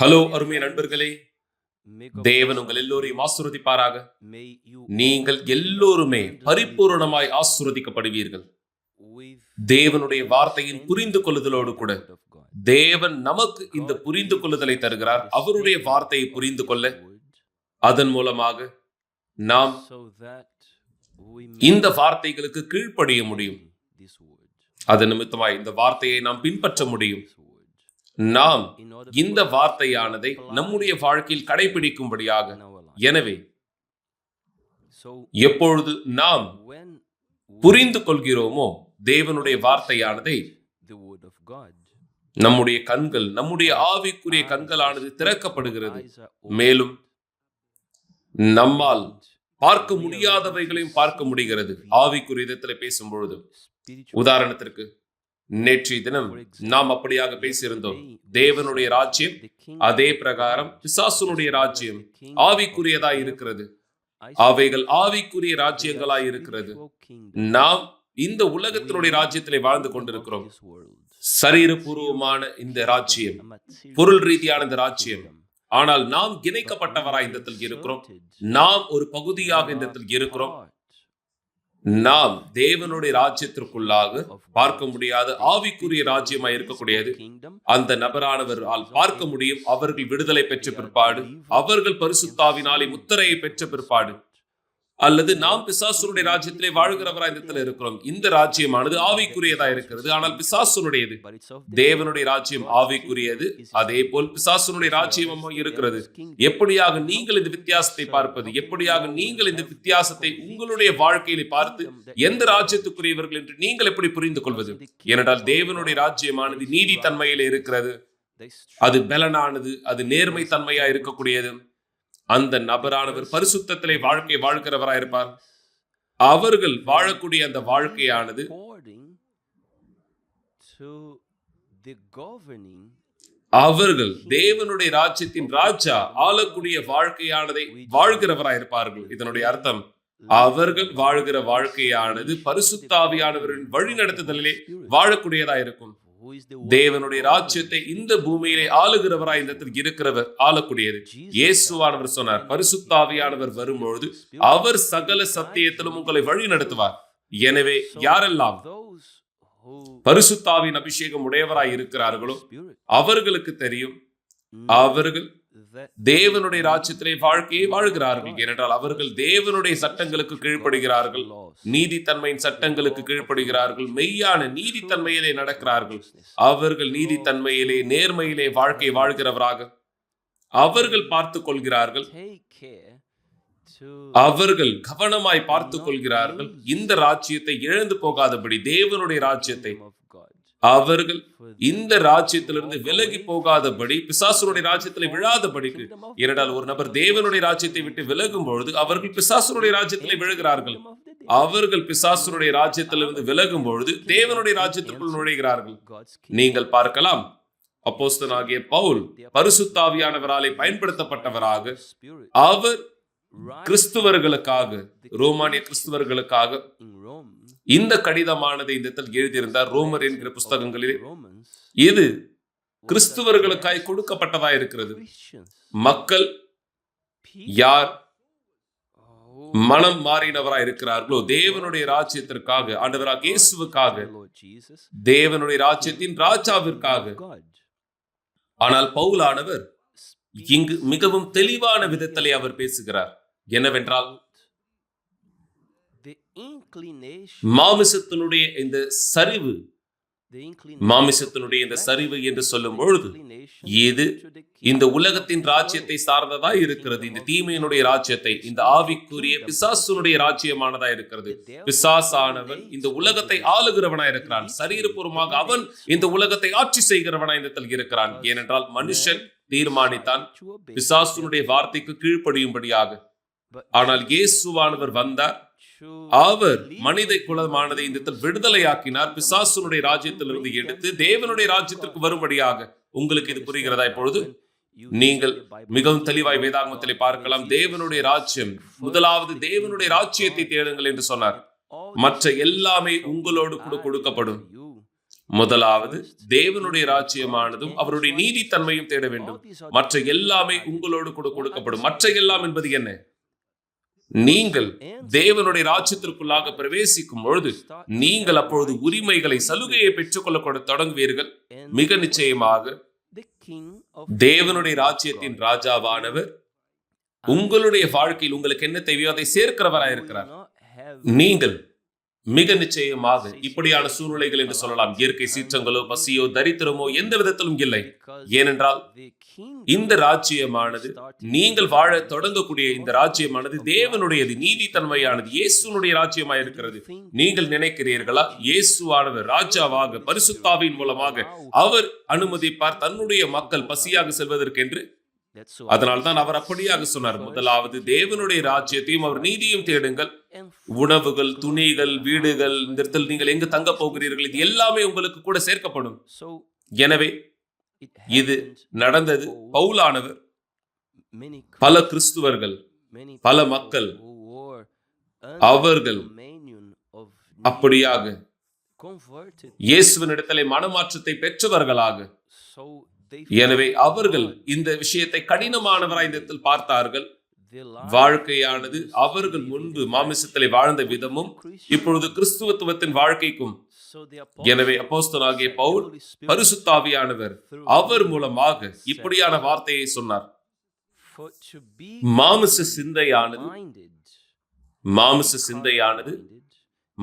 Hello அருமை நண்பர்களே. தேவன் உங்கள் எல்லோரையும் ஆசுரதிப்பாராக நீங்கள் எல்லோருமே பரிபூரணமாய் ஆசுரதிக்கப்படுவீர்கள் தேவனுடைய வார்த்தையின் புரிந்து கொள்ளுதலோடு கூட தேவன் நமக்கு இந்த புரிந்து கொள்ளுதலை தருகிறார். அவருடைய வார்த்தையை புரிந்து கொள்ள. அதன் மூலமாக நாம் இந்த வார்த்தைகளுக்கு கீழ்ப்படிய முடியும். அதன் நிமித்தமாய் இந்த வார்த்தையை நாம் பின்பற்ற முடியும். நாம் இந்த வார்த்தையானதை நம்முடைய வாழ்க்கையில் கடைபிடிக்கும்படியாக. எனவே எப்பொழுது நாம் புரிந்து கொள்கிறோமோ தேவனுடைய வார்த்தையானதை நம்முடைய கண்கள் நம்முடைய ஆவிக்குரிய கண்களானது திறக்கப்படுகிறது. மேலும் நம்மால் பார்க்க முடியாதவைகளையும் பார்க்க முடிகிறது. ஆவிக்குரிய விதத்தில் பேசும் பொழுது உதாரணத்திற்கு நேற்றைய தினம் நாம் அப்படியாக பேசியிருந்தோம். தேவனுடைய ராஜ்யம் அதே பிரகாரம் பிசாசுனுடைய ராஜ்யம் ஆவிக்குரியதாய் இருக்கிறது. அவைகள் ஆவிக்குரிய ராஜ்யங்களாய் இருக்கிறது. நாம் இந்த உலகத்தினுடைய ராஜ்யத்திலே வாழ்ந்து கொண்டிருக்கிறோம். சரீரபூர்வமான இந்த ராஜ்யம் பொருள் ரீதியான இந்த ராஜ்யம். ஆனால் நாம் இணைக்கப்பட்டவராய் இந்த இடத்தில் இருக்கிறோம். நாம் ஒரு பகுதியாக இந்த இடத்தில் இருக்கிறோம். நாம் தேவனுடைய ராஜ்யத்திற்குள்ளாக பார்க்க முடியாத ஆவிக்குரிய ராஜ்யமாய் இருக்கக்கூடியது. அந்த நபரானவரால் பார்க்க முடியும். அவர்கள் விடுதலை பெற்ற பிற்பாடு. அவர்கள் பரிசுத்தாவினாலே முத்திரையை பெற்ற பிற்பாடு. அல்லது நாம் பிசாசுனுடைய ராஜ்யத்திலே வாழ்கிறவரா இந்த இருக்கிறோம். இந்த ராஜ்யமானது ஆவிக்குரியதா இருக்கிறது. ஆனால் பிசாசுனுடையது. தேவனுடைய ராஜ்யம் ஆவிக்குரியது. அதே போல் பிசாசுனுடைய ராஜ்யமும் இருக்கிறது. எப்படியாக நீங்கள் இந்த வித்தியாசத்தை பார்ப்பது? எப்படியாக நீங்கள் இந்த வித்தியாசத்தை உங்களுடைய வாழ்க்கையில பார்த்து எந்த ராஜ்யத்துக்குரியவர்கள் என்று நீங்கள் எப்படி புரிந்து கொள்வது? ஏனென்றால் தேவனுடைய ராஜ்யமானது நீதி தன்மையில இருக்கிறது. அது பலனானது அது நேர்மை தன்மையா இருக்கக்கூடியது. அந்த நபரானவர் பரிசுத்தத்திலே வாழ்க்கை வாழ்கிறவராய் இருப்பார். அவர்கள் வாழக்கூடிய அந்த வாழ்க்கையானது அவர்கள் தேவனுடைய ராஜ்யத்தின் ராஜா ஆளக்கூடிய வாழ்க்கையானதை வாழ்கிறவராய் இருப்பார்கள். இதனுடைய அர்த்தம் அவர்கள் வாழ்கிற வாழ்க்கையானது பரிசுத்தாவியானவரின் வழி நடத்துதலிலே வாழக்கூடியதா இருக்கும். தேவனுடைய ராஜ்யத்தை இந்த பூமியிலே ஆளுகிறவராய் இந்த இடத்தில் இருக்கிறவர் ஆளக்கூடியது. இயேசுவானவர் சொன்னார் பரிசுத்தாவியானவர் வரும்பொழுது அவர் சகல சத்தியத்திலும் உங்களை வழி நடத்துவார். எனவே யாரெல்லாம் பரிசுத்தாவின் அபிஷேகம் உடையவராய் இருக்கிறார்களோ அவர்களுக்கு தெரியும். அவர்கள் தேவனுடைய ராஜ்யத்திலே வாழ்க்கையை வாழ்கிறார்கள். ஏனென்றால் அவர்கள் தேவனுடைய சட்டங்களுக்கு கீழ்ப்படுகிறார்கள். நீதித்தன்மையின் சட்டங்களுக்கு கீழ்ப்படுகிறார்கள். மெய்யான நீதித்தன்மையிலே நடக்கிறார்கள். அவர்கள் நீதித்தன்மையிலே நேர்மையிலே வாழ்க்கை வாழ்கிறவராக அவர்கள் பார்த்து கொள்கிறார்கள். அவர்கள் கவனமாய் பார்த்து கொள்கிறார்கள். இந்த ராஜ்யத்தை இழந்து போகாதபடி தேவனுடைய ராஜ்யத்தை அவர்கள் இந்த ராஜ்யத்திலிருந்து விலகி போகாதபடி பிசாசுடைய ராஜ்யத்தில் விழாதபடிக்கு ஏனென்றால் ஒரு நபர் தேவனுடைய ராஜ்யத்தை விட்டு விலகும் பொழுது அவர்கள் பிசாசுடைய ராஜ்யத்திலே விழுகிறார்கள். அவர்கள் பிசாசுடைய ராஜ்யத்திலிருந்து விலகும் பொழுது தேவனுடைய ராஜ்யத்திற்குள் நுழைகிறார்கள். நீங்கள் பார்க்கலாம். அப்போஸ்தனாகிய பவுல் பரிசுத்தாவியானவராலே பயன்படுத்தப்பட்டவராக அவர் கிறிஸ்துவர்களுக்காக ரோமானிய கிறிஸ்துவர்களுக்காக. இந்த கடிதமானதை இந்த இடத்தில் எழுதியிருந்தார் ரோமர் என்கிற புஸ்தகங்களிலே. இது கிறிஸ்துவர்களுக்காய் கொடுக்கப்பட்டதா இருக்கிறது. மக்கள் யார்? மனம் மாறினவரா இருக்கிறார்களோ. தேவனுடைய ராஜ்யத்திற்காக ஆண்டவராக இயேசுவுக்காக தேவனுடைய ராஜ்யத்தின் ராஜாவிற்காக. ஆனால் பவுலானவர் இங்கு மிகவும் தெளிவான விதத்திலே அவர் பேசுகிறார். என்னவென்றால் மாமிசத்தினுடைய இந்த சரிவு மாமிசத்தினுடைய இந்த சரிவு என்று சொல்லும் பொழுது இது இந்த உலகத்தின் ராஜ்யத்தை சார்ந்ததா இருக்கிறது. இந்த தீமையினுடைய ராஜ்யத்தை இந்த ஆவிக்குரிய பிசாசுனுடைய ராஜ்யமானதா இருக்கிறது. பிசாசானவன் இந்த உலகத்தை ஆளுகிறவனா இருக்கிறான். சரீரபூர்வமாக அவன் இந்த உலகத்தை ஆட்சி செய்கிறவனா இந்த இருக்கிறான். ஏனென்றால் மனுஷன் தீர்மானித்தான். பிசாசுனுடைய வார்த்தைக்கு கீழ்ப்படியும்படியாக. ஆனால் இயேசுவானவர் வந்தார். அவர் மனித குலமானதை இந்த விடுதலையாக்கினார். பிசாசுனுடைய ராஜ்யத்திலிருந்து எடுத்து தேவனுடைய ராஜ்யத்திற்கு வரும்படியாக. உங்களுக்கு இது புரிகிறதா இப்பொழுது? நீங்கள் மிகவும் தெளிவாய் வேதாகமத்திலே பார்க்கலாம். தேவனுடைய ராஜ்யம். முதலாவது தேவனுடைய ராஜ்யத்தை தேடுங்கள் என்று சொன்னார். மற்ற எல்லாமே உங்களோடு கூட கொடுக்கப்படும். முதலாவது தேவனுடைய ராஜ்யமானதும் அவருடைய நீதித்தன்மையும் தேட வேண்டும். மற்ற எல்லாமே உங்களோடு கூட கொடுக்கப்படும். மற்ற எல்லாம் என்பது என்ன? நீங்கள் தேவனுடைய ராஜ்யத்திற்குள்ளாக பிரவேசிக்கும் பொழுது நீங்கள் அப்பொழுது உரிமைகளை சலுகையை பெற்றுக்கொள்ள தொடங்குவீர்கள். மிக நிச்சயமாக தேவனுடைய ராஜ்யத்தின் ராஜாவானவர் உங்களுடைய வாழ்க்கையில் உங்களுக்கு என்ன தேவையோ அதை சேர்க்கிறவராய் இருக்கிறார். நீங்கள் மிக நிச்சயமாக இப்படியான சூழ்நிலைகள் என்று சொல்லலாம். இயற்கை சீற்றங்களோ பசியோ தரித்திரமோ எந்த விதத்திலும் இல்லை. ஏனென்றால் இந்த ராஜ்யமானது நீங்கள் வாழ தொடங்கக்கூடிய இந்த ராஜ்யமானது தேவனுடையது நீதித்தன்மையானது இயேசுனுடைய ராஜ்யமாய் இருக்கிறது நீங்கள் நினைக்கிறீர்களா? இயேசுவானவர் ராஜாவாக பரிசுத்தாவின் மூலமாக அவர் அனுமதிப்பார் தன்னுடைய மக்கள் பசியாக செல்வதற்கென்று? அதனால்தான் அவர் அப்படியாக சொன்னார். முதலாவது தேவனுடைய ராஜ்யத்தையும் அவர் நீதியும் தேடுங்கள். உணவுகள் துணிகள் வீடுகள் இந்த இடத்தில் நீங்கள் எங்கு தங்க போகிறீர்கள்? இது எல்லாமே உங்களுக்கு கூட சேர்க்கப்படும். எனவே இது நடந்தது பவுலானவர். பல கிறிஸ்துவர்கள் பல மக்கள் அவர்கள் அப்படியாக இயேசுவினிடத்திலே மனமாற்றத்தை பெற்றவர்களாக. எனவே அவர்கள் இந்த விஷயத்தை கடினமானவராய் இந்த இடத்தில் பார்த்தார்கள். வாழ்க்கையானது அவர்கள் முன்பு மாமிசத்திலே வாழ்ந்த விதமும் இப்பொழுது கிறிஸ்துவத்துவத்தின் வாழ்க்கைக்கும் எனவே அப்போஸ்தலனாகிய பவுல் பரிசுத்தாவியானவர். அவர் மூலமாக இப்படியான வார்த்தையை சொன்னார். மாமிச சிந்தையானது மாமிச சிந்தையானது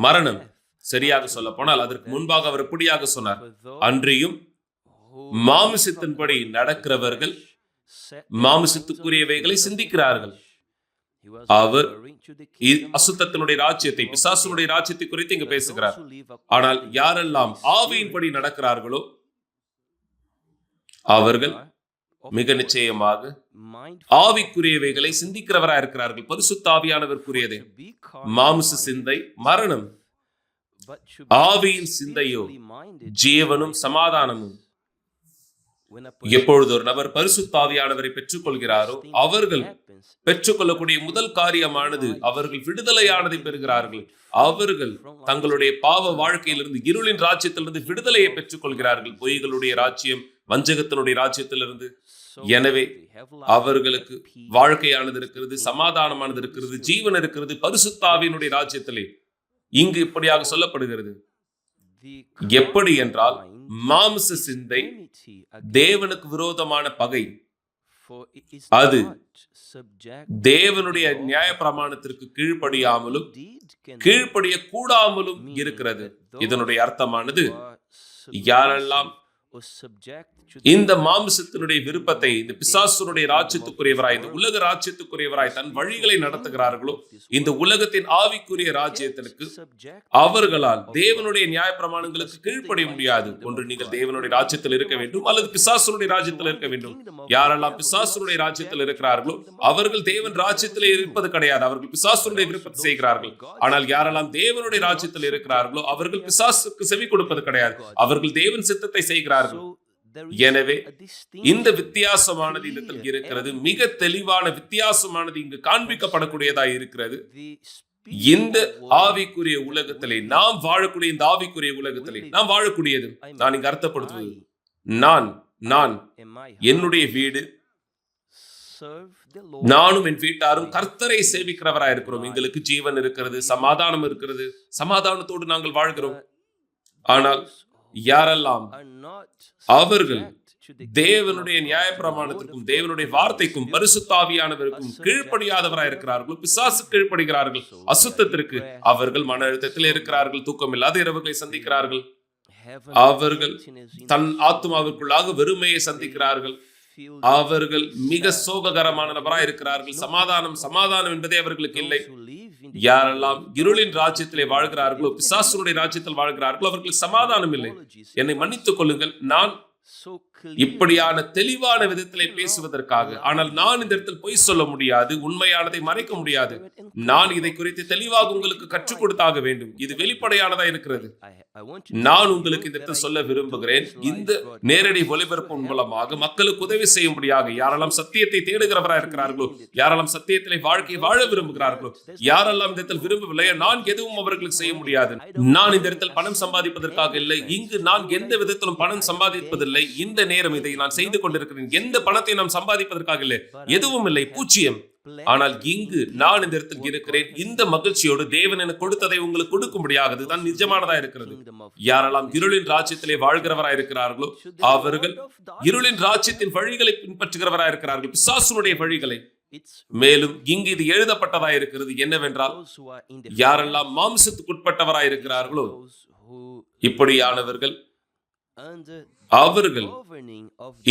மரணம். சரியாக சொல்ல போனால் அதற்கு முன்பாக அவர் இப்படியாக சொன்னார். அன்றியும் மாமிசத்தின்படி நடக்கிறவர்கள் மாமிசத்துக்குரியவைகளை சிந்திக்கிறார்கள். அவர் அசுத்தத்தினுடைய ராஜ்யத்தை பிசாசுனுடைய ராஜ்யத்தை குறித்து இங்கு பேசுகிறார். ஆனால் யாரெல்லாம் ஆவியின்படி நடக்கிறார்களோ அவர்கள் மிக நிச்சயமாக ஆவிக்குரியவைகளை சிந்திக்கிறவரா இருக்கிறார்கள். பரிசுத்த ஆவியானவருக்குரியதே. மாம்ச சிந்தை மரணம். ஆவியின் சிந்தையோ ஜீவனும் சமாதானமும். எப்பொழுது ஒரு நபர் பரிசுத்தாவியானவரை பெற்றுக்கொள்கிறாரோ அவர்கள் பெற்றுக்கொள்ளக்கூடிய முதல் காரியமானது அவர்கள் விடுதலையானதை பெறுகிறார்கள். அவர்கள் தங்களுடைய பாவ வாழ்க்கையிலிருந்து இருளின் ராஜ்யத்திலிருந்து விடுதலையை பெற்றுக்கொள்கிறார்கள். பொய்களுடைய ராஜ்யம் வஞ்சகத்தினுடைய ராஜ்யத்திலிருந்து. எனவே அவர்களுக்கு வாழ்க்கையானது இருக்கிறது சமாதானமானது இருக்கிறது ஜீவன் இருக்கிறது பரிசுத்தாவியினுடைய ராஜ்யத்திலே. இங்கு இப்படியாக சொல்லப்படுகிறது. எப்படி என்றால் மாம்ச சிந்தை தேவனுக்கு விரோதமான பகை. அது தேவனுடைய நியாய பிரமாணத்திற்கு கீழ்ப்படியாமலும் கீழ்ப்படிய கூடாமலும் இருக்கிறது. இதனுடைய அர்த்தமானது யாரெல்லாம் இந்த மாம்சத்தினுடைய விருப்பத்தை இந்த பிசாசுனுடைய ராஜ்யத்துக்குரியவராய் இந்த உலக ராஜ்யத்துக்குரியவராய் தன் வழிகளை நடத்துகிறார்களோ இந்த உலகத்தின் ஆவிக்குரிய ராஜ்யத்திற்கு அவர்களால் தேவனுடைய நியாய பிரமாணங்களுக்கு கீழ்ப்படிய முடியாது. ஒன்று நீங்கள் தேவனுடைய ராஜ்யத்தில் இருக்க வேண்டும் அல்லது பிசாசுனுடைய ராஜ்யத்தில் இருக்க வேண்டும். யாரெல்லாம் பிசாசுனுடைய ராஜ்யத்தில் இருக்கிறார்களோ அவர்கள் தேவன் ராஜ்யத்திலே இருப்பது கிடையாது. அவர்கள் பிசாசுனுடைய விருப்பத்தை செய்கிறார்கள். ஆனால் யாரெல்லாம் தேவனுடைய ராஜ்யத்தில் இருக்கிறார்களோ அவர்கள் பிசாசுக்கு செவி கொடுப்பது கிடையாது. அவர்கள் தேவன் சித்தத்தை செய்கிறார்கள். எனவே இந்த வித்தியாசமானது இடத்தில் இருக்கிறது. மிக தெளிவான வித்தியாசமானது இங்கு காண்பிக்கப்படக்கூடியதாய் இருக்கிறது. இந்த ஆவிக்குரிய உலகத்திலே நாம் வாழக்கூடிய இந்த ஆவிக்குரிய உலகத்திலே நாம் வாழக்கூடியது. நான் இங்கு அர்த்தப்படுத்துவது. நான் நான் என்னுடைய வீடு. நானும் என் வீட்டாரும் கர்த்தரை சேவிக்கிறவராய் இருக்கிறோம். எங்களுக்கு ஜீவன் இருக்கிறது சமாதானம் இருக்கிறது. சமாதானத்தோடு நாங்கள் வாழ்கிறோம். ஆனால் யாரெல்லாம் அவர்கள் தேவனுடைய நியாயப்பிரமாணத்திற்கும் தேவனுடைய வார்த்தைக்கும் பரிசுத்தாவியானவருக்கும் கீழ்ப்படியாதவராய் இருக்கிறார்களோ. பிசாசு கீழ்ப்படுகிறார்கள். அசுத்தத்திற்கு அவர்கள் மன அழுத்தத்தில் இருக்கிறார்கள். தூக்கம் இல்லாத இரவுகளை சந்திக்கிறார்கள். அவர்கள் தன் ஆத்மாவிற்குள்ளாக வெறுமையை சந்திக்கிறார்கள். அவர்கள் மிக சோககரமான நபராய் இருக்கிறார்கள். சமாதானம் சமாதானம் என்பதே அவர்களுக்கு இல்லை. யாரெல்லாம் இருளின் ராஜ்யத்திலே வாழ்கிறார்களோ பிசாசுடைய ராஜ்யத்தில் வாழ்கிறார்களோ அவர்களுக்கு சமாதானம் இல்லை என்னை மன்னித்துக் கொள்ளுங்கள். நான் இப்படியான தெளிவான விதத்திலே பேசுவதற்காக. ஆனால் நான் இந்த இடத்தில் பொய் சொல்ல முடியாது உண்மையானதை மறைக்க முடியாது. நான் இதை குறித்து தெளிவாக உங்களுக்கு கற்றுக் கொடுத்தாக வேண்டும். இது வெளிப்படையானதா இருக்கிறது. நான் உங்களுக்கு இந்த இடத்தில் சொல்ல விரும்புகிறேன். இந்த நேரடி ஒளிபரப்பின் மூலமாக மக்களுக்கு உதவி செய்யும்படியாக யாரெல்லாம் சத்தியத்தை தேடுகிறவரா இருக்கிறார்களோ யாரெல்லாம் சத்தியத்திலே வாழ்க்கையை வாழ விரும்புகிறார்களோ யாரெல்லாம் இந்த இடத்தில் விரும்பவில்லையோ நான் எதுவும் அவர்களுக்கு செய்ய முடியாது. நான் இந்த இடத்தில் பணம் சம்பாதிப்பதற்காக இல்லை. இங்கு நான் எந்த விதத்திலும் பணம் சம்பாதிப்பதில்லை. இந்த நேரம் இதை நான் செய்து கொண்டிருக்கிறேன். எந்த பணத்தை நாம் சம்பாதிப்பதற்காக இல்லை. எதுவும் இல்லை. பூச்சியம் ஆனால் இங்கு நான் இந்த இடத்தில் இருக்கிறேன். இந்த மகிழ்ச்சியோடு தேவன் எனக்கு கொடுத்ததை உங்களுக்கு கொடுக்கும்படியாக இதுதான் நிஜமானதா இருக்கிறது. யாரெல்லாம் இருளின் ராஜ்யத்திலே வாழ்கிறவராய் இருக்கிறார்களோ அவர்கள் இருளின் ராஜ்யத்தின் வழிகளை பின்பற்றுகிறவராய் இருக்கிறார்கள். பிசாசுனுடைய வழிகளை. மேலும் இங்கு இது எழுதப்பட்டதா இருக்கிறது. என்னவென்றால் யாரெல்லாம் மாம்சத்துக்குட்பட்டவராய் இருக்கிறார்களோ இப்படியானவர்கள் அவர்கள்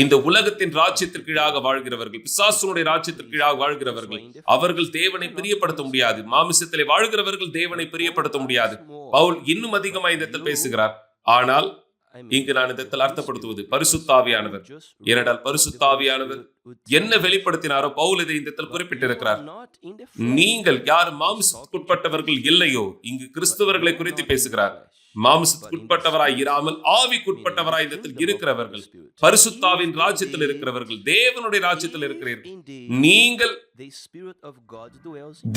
இந்த உலகத்தின் ராஜ்யத்திற்கு கீழாக வாழ்கிறவர்கள் பிசாசுடைய ராஜ்யத்திற்கு கீழாக வாழ்கிறவர்கள் அவர்கள் தேவனை பிரியப்படுத்த முடியாது. மாமிசத்திலே வாழ்கிறவர்கள் தேவனை பிரியப்படுத்த முடியாது. பவுல் இன்னும் அதிகமாக இந்த இடத்தில் பேசுகிறார். ஆனால் இங்கு நான் இந்த இடத்தில் அர்த்தப்படுத்துவது பரிசுத்தாவியானவர். ஏனென்றால் பரிசுத்தாவியானவர் என்ன வெளிப்படுத்தினாரோ பவுல் இதை இந்தத்தில் குறிப்பிட்டிருக்கிறார். நீங்கள் யார் மாம்சத்துக்குட்பட்டவர்கள் இல்லையோ இங்கு கிறிஸ்தவர்களை குறித்து பேசுகிறார். மாம்சத்துக்குட்பட்டவராய் இராமல் ஆவிக்குட்பட்டவராய் இடத்தில் இருக்கிறவர்கள். பரிசுத்தாவின் ராஜ்யத்தில் இருக்கிறவர்கள். தேவனுடைய ராஜ்யத்தில் இருக்கிறீர்கள் நீங்கள்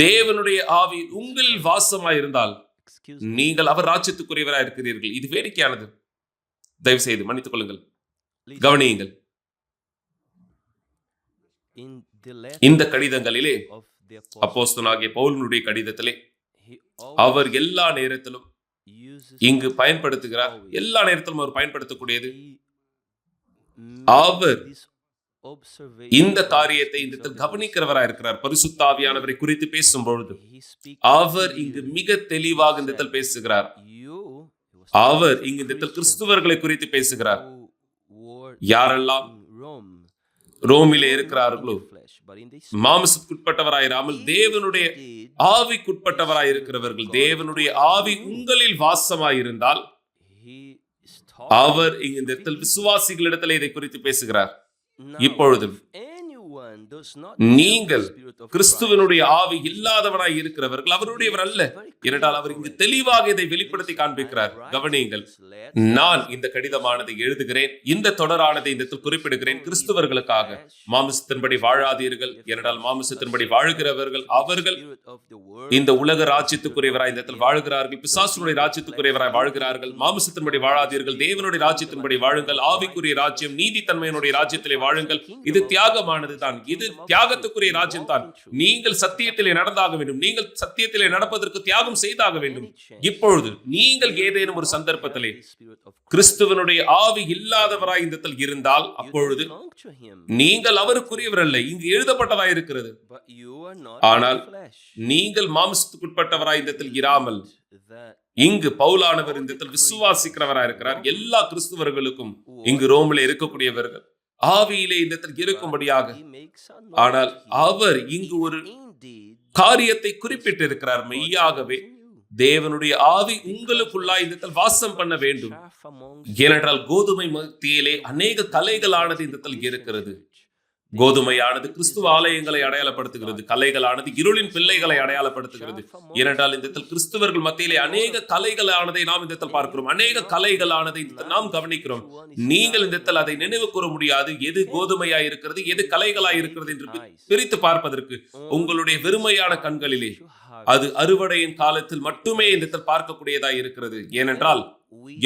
தேவனுடைய ஆவி உங்களில் வாசமாய் இருந்தால் நீங்கள் அவர் ராஜ்யத்துக்குரியவராய் இருக்கிறீர்கள். இது வேடிக்கையானது. தயவு செய்து மன்னித்துக் கொள்ளுங்கள் கவனியுங்கள் இந்த கடிதங்களிலே அப்போஸ்தலனாகிய பவுலினுடைய கடிதத்திலே அவர் எல்லா நேரத்திலும் இங்கு பயன்படுத்துகிறார். எல்லா நேரத்திலும் அவர் பயன்படுத்தக்கூடியது. அவர் இந்த காரியத்தை இந்த இடத்தில் கவனிக்கிறவராய் இருக்கிறார். பரிசுத்தாவியானவரை குறித்து பேசும் பொழுது அவர் இங்கு மிக தெளிவாக இந்த பேசுகிறார். அவர் இங்கு இந்த கிறிஸ்துவர்களை குறித்து பேசுகிறார். யாரெல்லாம் ரோமிலே இருக்கிறார்களோ மாம்சத்துக்குட்பட்டவராயிராமல் தேவனுடைய ஆவிக்குட்பட்டவராய் இருக்கிறவர்கள் தேவனுடைய ஆவி உங்களில் வாசமாய் இருந்தால் அவர் இந்த இடத்தில் விசுவாசிகளிடத்தில் இதை குறித்து பேசுகிறார் இப்பொழுது நீங்கள் கிறிஸ்துவனுடைய ஆவி இல்லாதவனாய் இருக்கிறவர்கள் அவருடையவர் அல்ல. ஏனென்றால் அவர் இங்கு தெளிவாக இதை வெளிப்படுத்தி காண்பிக்கிறார். கவனியுங்கள் நான் இந்த கடிதமானதை எழுதுகிறேன். இந்த தொடரானதை இந்த குறிப்பிடுகிறேன். கிறிஸ்துவர்களுக்காக. மாமிசத்தின்படி வாழாதீர்கள். ஏனென்றால் மாமிசத்தின்படி வாழ்கிறவர்கள் அவர்கள் இந்த உலக ராஜ்யத்துக்குரியவராய் இந்த இடத்தில் வாழ்கிறார்கள். பிசாசுடைய ராஜ்யத்துக்குரியவராய் வாழ்கிறார்கள். மாமிசத்தின்படி வாழாதீர்கள். தேவனுடைய ராஜ்யத்தின்படி வாழுங்கள். ஆவிக்குரிய ராஜ்யம் நீதித்தன்மையினுடைய ராஜ்யத்திலே வாழுங்கள். இது தியாகமானது தான் இது தியாகத்துக்குரிய ராஜ்யம் தான். நீங்கள் சத்தியத்திலே நடந்தாக வேண்டும். நீங்கள் சத்தியத்திலே நடப்பதற்கு தியாகம் செய்தாக வேண்டும். இப்பொழுது நீங்கள் ஏதேனும் ஒரு சந்தர்ப்பத்திலே கிறிஸ்துவனுடைய ஆவி இல்லாதவராய் இந்த இருந்தால் அப்பொழுது நீங்கள் அவருக்குரியவர் அல்ல. இங்கு எழுதப்பட்டதாய் இருக்கிறது. ஆனால் நீங்கள் மாம்சத்துக்குட்பட்டவராய் இந்த இராமல் இங்கு பவுலானவர் இந்த இடத்தில் விசுவாசிக்கிறவராய் இருக்கிறார். எல்லா கிறிஸ்துவர்களுக்கும் இங்கு ரோமில் இருக்கக்கூடியவர்கள். ஆவியிலே இந்த இடத்தில் இருக்கும்படியாக. ஆனால் அவர் இங்கு ஒரு காரியத்தை குறிப்பிட்டிருக்கிறார் மெய்யாகவே. தேவனுடைய ஆவி உங்களுக்குள்ளா இந்த வாசம் பண்ண வேண்டும். ஏனென்றால் கோதுமை மத்தியிலே அநேக கலைகளானது இந்த இருக்கிறது. கோதுமையானது கிறிஸ்துவ ஆலயங்களை அடையாளப்படுத்துகிறது கலைகளானது இருளின் பிள்ளைகளை அடையாளப்படுத்துகிறது. ஏனென்றால் இந்த கிறிஸ்துவர்கள் மத்தியிலே அநேக கலைகளானதை நாம் இந்த பார்க்கிறோம். அநேக கலைகளானதை நாம் கவனிக்கிறோம். நீங்கள் இந்த அதை நினைவு கூற முடியாது. எது கோதுமையா இருக்கிறது எது கலைகளா இருக்கிறது என்று பிரித்து பார்ப்பதற்கு உங்களுடைய வெறுமையான கண்களிலே அது அறுவடையின் காலத்தில் மட்டுமே இந்த இடத்தில் பார்க்கக்கூடியதா இருக்கிறது. ஏனென்றால்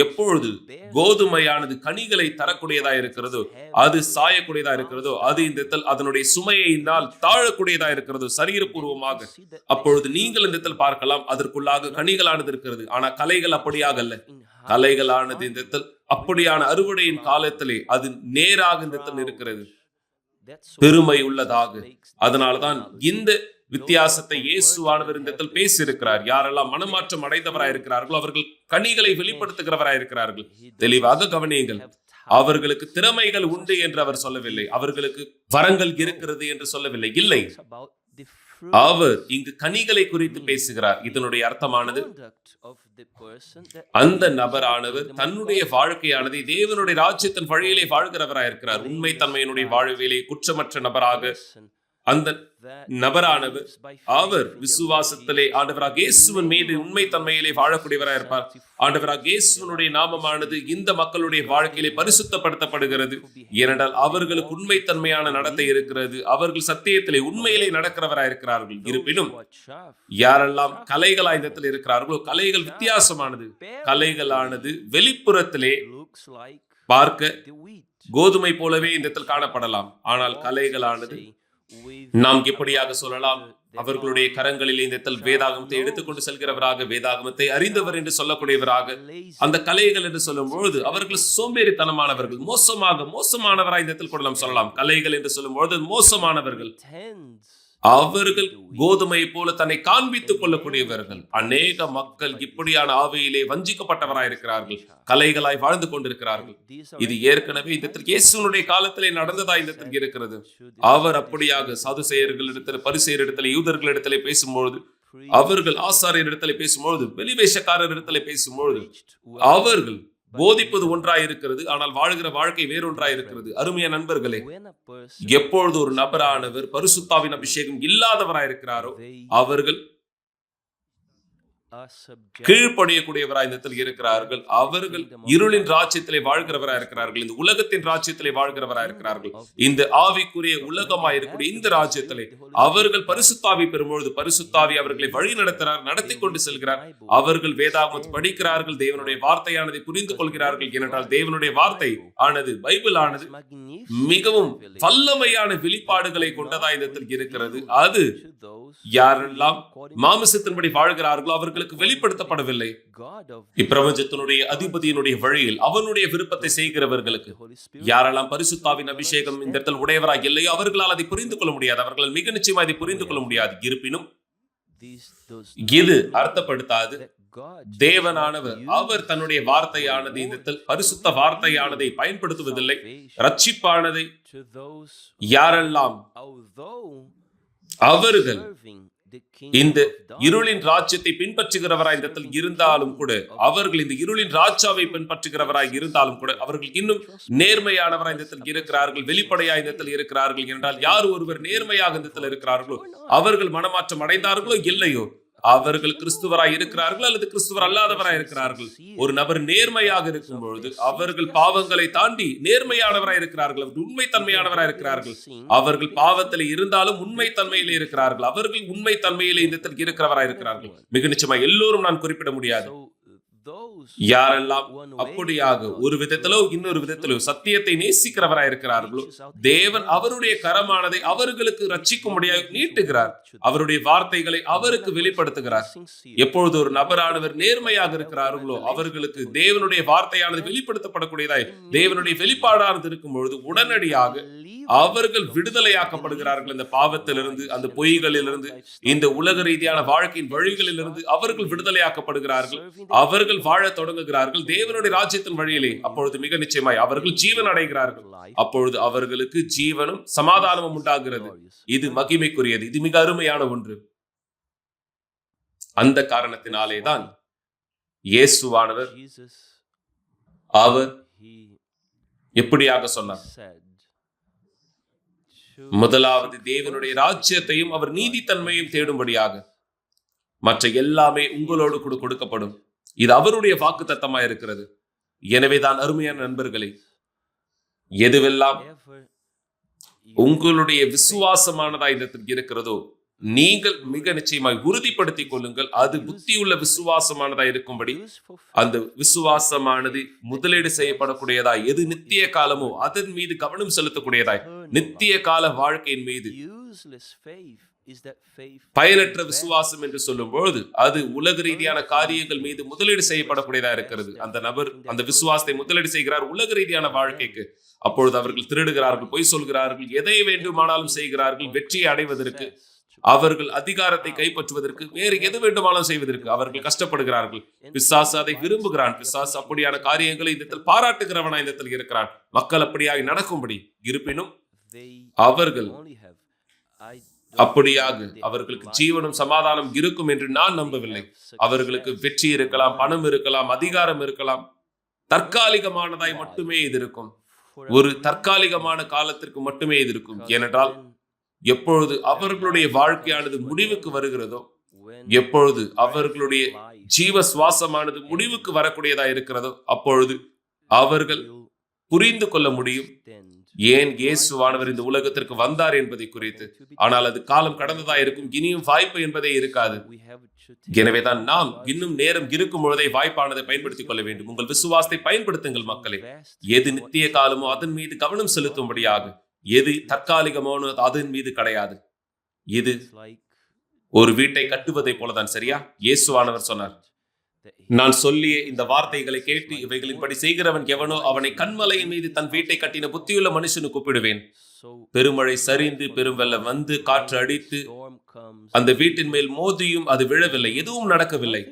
எப்பொழுது கோதுமையானது கனிகளை தரக்கூடியதா இருக்கிறதோ அது சாயக்கூடியதா இருக்கிறதோ அது இந்த இடத்தில் அதனுடைய சுமையினால் தாழக்கூடியதா இருக்கிறதோ சரீரபூர்வமாக அப்பொழுது நீங்கள் இந்த இடத்தில் பார்க்கலாம் அதற்குள்ளாக கனிகளானது இருக்கிறது. ஆனா கலைகள் அப்படியாக அல்ல. கலைகளானது இந்த இடத்தில் அப்படியான அறுவடையின் காலத்திலே அது நேராக இந்த இடத்தில் இருக்கிறது. பெருமை உள்ளதாக. அதனால்தான் இந்த வித்தியாசத்தை இயேசுவானவர் இந்த இடத்தில் பேசியிருக்கிறார். யாரெல்லாம் மனமாற்றம் அடைந்தவராய் இருக்கிறார்களோ அவர்கள் கனிகளை வெளிப்படுத்துகிறவராய் இருக்கிறார்கள். தெளிவாக கவனியுங்கள். அவர்களுக்கு திறமைகள் உண்டு என்று அவர் சொல்லவில்லை. அவர்களுக்கு வரங்கள் இருக்கிறது என்று சொல்லவில்லை. இல்லை. அவர் இங்கு கனிகளை குறித்து பேசுகிறார். இதனுடைய அர்த்தமானது அந்த நபரானவர் தன்னுடைய வாழ்க்கையானது தேவனுடைய ராஜ்யத்தின் வழியிலே வாழ்கிறவராயிருக்கிறார். உண்மை தன்மையினுடைய வாழ்விலே குற்றமற்ற நபராக அந்த நபரானவர் அவர் விசுவாசத்திலே ஆண்டவராக இயேசுவின் மீது உண்மை தன்மையிலே வாழக்கூடியவராக இருப்பார். ஆண்டவராக இயேசுவனுடைய நாமமானது இந்த மக்களுடைய வாழ்க்கையிலே பரிசுத்தப்படுத்தப்படுகிறது. ஏனென்றால் அவர்களுக்கு உண்மை தன்மையான நடத்தை இருக்கிறது. அவர்கள் சத்தியத்திலே உண்மையிலே நடக்கிறவராக இருக்கிறார்கள். இருப்பினும் யாரெல்லாம் கலைகளா இந்த இடத்துல இருக்கிறார்களோ கலைகள் வித்தியாசமானது. கலைகளானது வெளிப்புறத்திலே பார்க்க கோதுமை போலவே இந்த இடத்தில் காணப்படலாம். ஆனால் கலைகளானது நாம் எப்படியாக சொல்லலாம்? அவர்களுடைய கரங்களில் இந்த இடத்தில் வேதாகமத்தை எடுத்துக்கொண்டு செல்கிறவராக வேதாகமத்தை அறிந்தவர் என்று சொல்லக்கூடியவராக அந்த கலைகள் என்று சொல்லும் பொழுது அவர்கள் சோம்பேறித்தனமானவர்கள் மோசமாக மோசமானவராய் இந்த இடத்தில் கூட நாம் சொல்லலாம். கலைகள் என்று சொல்லும் பொழுது மோசமானவர்கள். அவர்கள் கோதுமை போல தன்னை காண்பித்துக் கொள்ளக்கூடியவர்கள். அநேக மக்கள் இப்படியான ஆவையிலே வஞ்சிக்கப்பட்டவராயிருக்கிறார்கள் கலைகளாய் வாழ்ந்து கொண்டிருக்கிறார்கள். இது ஏற்கனவே இந்த இயேசுனுடைய காலத்திலே நடந்ததா இந்த இருக்கிறது. அவர் அப்படியாக சதுசேயர்களிடத்தில் பரிசெயரிடத்தில் யூதர்களிடத்திலே பேசும்பொழுது அவர்கள் ஆசாரியர் இடத்திலே பேசும்பொழுது வெளிவேஷக்காரர் இடத்திலே பேசும்பொழுது அவர்கள் போதிப்பது ஒன்றாய் இருக்கிறது ஆனால் வாழ்கிற வாழ்க்கை வேறொன்றாய் இருக்கிறது அருமைய நண்பர்களே எப்பொழுது ஒரு நபரானவர் பரிசுத்தாவின் அபிஷேகம் இல்லாதவராய் இருக்கிறாரோ அவர்கள் கீழ்ப்படியக்கூடியவராய் இந்த இருக்கிறார்கள். அவர்கள் இருளின் ராஜ்யத்திலே வாழ்கிறவராய் இருக்கிறார்கள். இந்த உலகத்தின் ராஜ்யத்திலே வாழ்கிறவராய் இருக்கிறார்கள். இந்த ஆவிக்குரிய உலகமாய் இருக்கக்கூடிய இந்த ராஜ்யத்திலே அவர்கள் பரிசுத்தாவி பெறும்பொழுது பரிசுத்தாவி அவர்களை வழி நடத்துகிறார் நடத்தி கொண்டு செல்கிறார். அவர்கள் வேதாகமத் படிக்கிறார்கள். தேவனுடைய வார்த்தையானதை புரிந்து கொள்கிறார்கள். ஏனென்றால் தேவனுடைய வார்த்தை ஆனது பைபிள் ஆனது மிகவும் வல்லமையான வெளிப்பாடுகளை கொண்டதா இந்த இடத்தில் இருக்கிறது. அது யாரெல்லாம் மாமிசத்தின்படி வாழ்கிறார்களோ அவர்களுக்கு வெளிப்படுத்தப்படவில்லை. இப்பிரபஞ்சத்தினுடைய அதிபதியினுடைய வழியில் அவனுடைய விருப்பத்தை செய்கிறவர்களுக்கு யாரெல்லாம் பரிசுத்தாவின் அபிஷேகம் இந்த இடத்தில் உடையவராக இல்லையோ அவர்களால் அதை புரிந்து கொள்ள முடியாது. அவர்களால் மிக நிச்சயமா அதை புரிந்து கொள்ள முடியாது. இருப்பினும் இது அர்த்தப்படுத்தாது. தேவனானவர் அவர் தன்னுடைய வார்த்தையானது இந்த பரிசுத்த வார்த்தையானதை பயன்படுத்துவதில்லை. ரட்சிப்பானதை யாரெல்லாம் அவர்கள் இந்த இருளின் ராஜ்யத்தை பின்பற்றுகிறவராய் இந்த இடத்தில் இருந்தாலும் கூட அவர்கள் இந்த இருளின் ராஜாவை பின்பற்றுகிறவராய் இருந்தாலும் கூட அவர்கள் இன்னும் நேர்மையானவராய் இந்த இடத்தில் இருக்கிறார்கள் வெளிப்படையாய் இந்த இடத்தில் இருக்கிறார்கள் என்றால் யார் ஒருவர் நேர்மையாக இந்த இடத்தில் இருக்கிறார்களோ அவர்கள் மனமாற்றம் அடைந்தார்களோ இல்லையோ அவர்கள் கிறிஸ்துவராய் இருக்கிறார்கள் அல்லது கிறிஸ்துவர் அல்லாதவராய் இருக்கிறார்கள். ஒரு நபர் நேர்மையாக இருக்கும் பொழுது அவர்கள் பாவங்களை தாண்டி நேர்மையானவராய் இருக்கிறார்கள். அவர்கள் உண்மை தன்மையானவராய் இருக்கிறார்கள். அவர்கள் பாவத்தில் இருந்தாலும் உண்மை தன்மையிலே இருக்கிறார்கள். அவர்கள் உண்மை தன்மையிலே இந்த இருக்கிறவராய் இருக்கிறார்கள். மிக நிச்சயமா எல்லோரும் நான் குறிப்பிட முடியாது. யாரெல்லாம் அப்படியாக ஒரு விதத்திலோ இன்னொரு விதத்திலோ சத்தியத்தை நேசிக்கிறவராய் இருக்கிறார்களோ தேவன் அவருடைய கரமானதை அவர்களுக்கு ரட்சிக்கும்படியாக நீட்டுகிறார். அவருடைய வார்த்தைகளை அவருக்கு வெளிப்படுத்துகிறார். எப்பொழுது ஒரு நபரானவர் நேர்மையாக இருக்கிறார்களோ அவர்களுக்கு தேவனுடைய வார்த்தையானது வெளிப்படுத்தப்படக்கூடியதாய் தேவனுடைய வெளிப்பாடானது இருக்கும் பொழுது உடனடியாக அவர்கள் விடுதலையாக்கப்படுகிறார்கள். இந்த பாவத்திலிருந்து அந்த பொய்களிலிருந்து இந்த உலக ரீதியான வாழ்க்கையின் வழிகளிலிருந்து அவர்கள் விடுதலையாக்கப்படுகிறார்கள். அவர்கள் அவர்கள் வாழ தொடங்குகிறார்கள். தேவனுடைய ராஜ்யத்தின் வழியிலே அப்பொழுது மிக நிச்சயமாய் அவர்கள் ஜீவன் அடைகிறார்கள். அப்பொழுது அவர்களுக்கு ஜீவனும் சமாதானமும் உண்டாகிறது. இது மகிமைக்குரியது. இது மிக அருமையான ஒன்று. அந்த காரணத்தினாலே தான் இயேசுவானவர் அவர் எப்படியாக சொன்னார்? முதலாவது தேவனுடைய ராஜ்யத்தையும் அவர் நீதித்தன்மையும் தேடும்படியாக. மற்ற எல்லாமே உங்களோடு கூட கொடுக்கப்படும். இது அவருடைய வாக்கு தத்தமா இருக்கிறது எனவேதான் அருமையான நண்பர்களே எதுவெல்லாம் உங்களுடைய விசுவாசமானதா இடத்தில் இருக்கிறதோ நீங்கள் மிக நிச்சயமாய் உறுதிப்படுத்திக் கொள்ளுங்கள். அது புத்தியுள்ள விசுவாசமானதா இருக்கும்படி அந்த விசுவாசமானது முதலீடு செய்யப்படக்கூடியதாய் எது நித்திய காலமோ அதன் மீது கவனம் செலுத்தக்கூடியதாய் நித்திய கால வாழ்க்கையின் மீது. பயனற்ற விசுவாசம் என்று சொல்லும் பொழுது அது உலக ரீதியான காரியங்கள் மீது முதலீடு செய்யப்படக்கூடியதா இருக்கிறது. அந்த நபர் அந்த விசுவாசத்தை முதலீடு செய்கிறார் உலக ரீதியான வாழ்க்கைக்கு. அப்பொழுது அவர்கள் திருடுகிறார்கள் பொய் சொல்கிறார்கள் எதை வேண்டுமானாலும் செய்கிறார்கள் வெற்றியை அடைவதற்கு. அவர்கள் அதிகாரத்தை கைப்பற்றுவதற்கு வேறு எது வேண்டுமானாலும் செய்வதற்கு அவர்கள் கஷ்டப்படுகிறார்கள். பிசாசு அதை விரும்புகிறான். பிசாசு அப்படியான காரியங்களை இந்த பாராட்டுகிறவனா இந்த இருக்கிறான். மக்கள் அப்படியாக நடக்கும்படி. இருப்பினும் அவர்கள் அப்படியாக அவர்களுக்கு ஜீவனும் சமாதானம் இருக்கும் என்று நான் நம்பவில்லை. அவர்களுக்கு வெற்றி இருக்கலாம் பணம் இருக்கலாம் அதிகாரம் இருக்கலாம். தற்காலிகமானதாய் மட்டுமே இது இருக்கும். ஒரு தற்காலிகமான காலத்திற்கு மட்டுமே இது இருக்கும். ஏனென்றால் எப்பொழுது அவர்களுடைய வாழ்க்கையானது முடிவுக்கு வருகிறதோ எப்பொழுது அவர்களுடைய ஜீவ சுவாசமானது முடிவுக்கு வரக்கூடியதா இருக்கிறதோ அப்பொழுது அவர்கள் புரிந்து கொள்ள முடியும். ஏன் இயேசுவானவர் இந்த உலகத்திற்கு வந்தார் என்பதை குறித்து. ஆனால் அது காலம் கடந்ததா இருக்கும் இனியும் வாய்ப்பு என்பதே இருக்காது. எனவேதான் நாம் இன்னும் நேரம் இருக்கும் பொழுதே வாய்ப்பானதை பயன்படுத்திக் கொள்ள வேண்டும். உங்கள் விசுவாசத்தை பயன்படுத்துங்கள் மக்களே. எது நித்திய காலமோ அதன் மீது கவனம் செலுத்தும்படியாக. எது தற்காலிகமோனோ அதன் மீது கிடையாது. இது ஒரு வீட்டை கட்டுவதை போலதான் சரியா? இயேசுவானவர் சொன்னார் நான் சொல்லிய இந்த வார்த்தைகளை கேட்டு இவைகளின்படி செய்கிறவன் எவனோ அவனை கண்மலையின் மீது தன் வீட்டை கட்டின புத்தியுள்ள மனுஷனுக்கு ஒப்பிடுவேன் பெருமழை சரிந்து பெரும் வெள்ளம் வந்து காற்று அடித்து அந்த வீட்டின் மேல் மோதியும் அது விழவில்லை எதுவும் நடக்கவில்லை.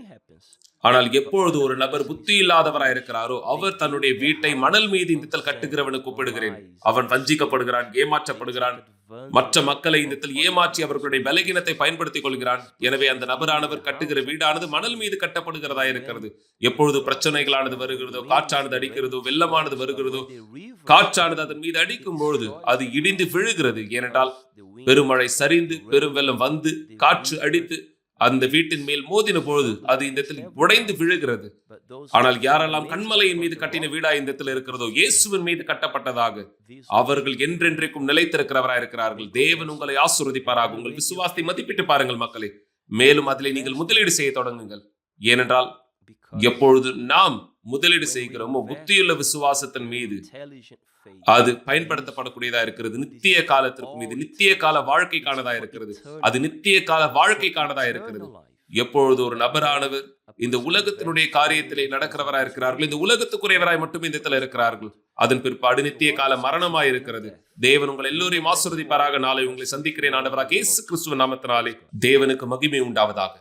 ஆனால் எப்பொழுது ஒரு நபர் புத்தி இல்லாதவராய் இருக்கிறாரோ அவர் தன்னுடைய வீட்டை மணல் மீது இந்த கட்டுகிறவனுக்கு ஒப்பிடுகிறேன் அவன் வஞ்சிக்கப்படுகிறான் ஏமாற்றப்படுகிறான். மற்ற மக்களை இந்த ஏமாற்றி அவர்களுடைய பலகீனத்தை பயன்படுத்திக் கொள்கிறான். எனவே அந்த நபரானவர் கட்டுகிற வீடானது மணல் மீது கட்டப்படுகிறதா இருக்கிறது. எப்பொழுது பிரச்சனைகளானது வருகிறதோ காற்றானது அடிக்கிறதோ வெள்ளமானது வருகிறதோ காற்றானது அதன் மீது அடிக்கும் பொழுது அது இடிந்து விழுகிறது. ஏனென்றால் பெருமழை சரிந்து பெரும் வெள்ளம் வந்து காற்று அடித்து அந்த வீட்டின் மேல் மோதின பொழுது அது இந்த இடத்தில் உடைந்து விழுகிறது. ஆனால் யாரெல்லாம் கண்மலையின் மீது கட்டின வீடா இந்த இடத்தில் இருக்கிறதோ இயேசுவின் மீது கட்டப்பட்டதாக அவர்கள் என்றென்றைக்கும் நிலைத்திருக்கிறவராக இருக்கிறார்கள். தேவன் உங்களை ஆசுரதிப்பாராக உங்கள் விசுவாசத்தை மதிப்பிட்டு பாருங்கள் மக்களே. மேலும் அதிலே நீங்கள் முதலீடு செய்ய தொடங்குங்கள். ஏனென்றால் எப்பொழுது நாம் முதலீடு செய்கிறோமோ புத்தியுள்ள விசுவாசத்தின் மீது அது பயன்படுத்தப்படக்கூடியதா இருக்கிறது. நித்திய காலத்திற்கும் இது நித்திய கால வாழ்க்கைக்கானதா இருக்கிறது. அது நித்திய கால வாழ்க்கைக்கானதா இருக்கிறது. எப்பொழுது ஒரு நபரானவர் இந்த உலகத்தினுடைய காரியத்திலே நடக்கிறவராய் இருக்கிறார்கள். இந்த உலகத்துக்குரியவராய் மட்டுமே இந்த இடத்துல இருக்கிறார்கள். அதன் பிற்பாடு நித்திய கால மரணமாய் இருக்கிறது. தேவன் உங்கள் எல்லோரையும் ஆசிர்வதிப்பாராக. நாளை உங்களை சந்திக்கிறேன். ஆண்டவராக இயேசு கிறிஸ்துவ நாமத்தினாலே தேவனுக்கு மகிமை உண்டாவதாக.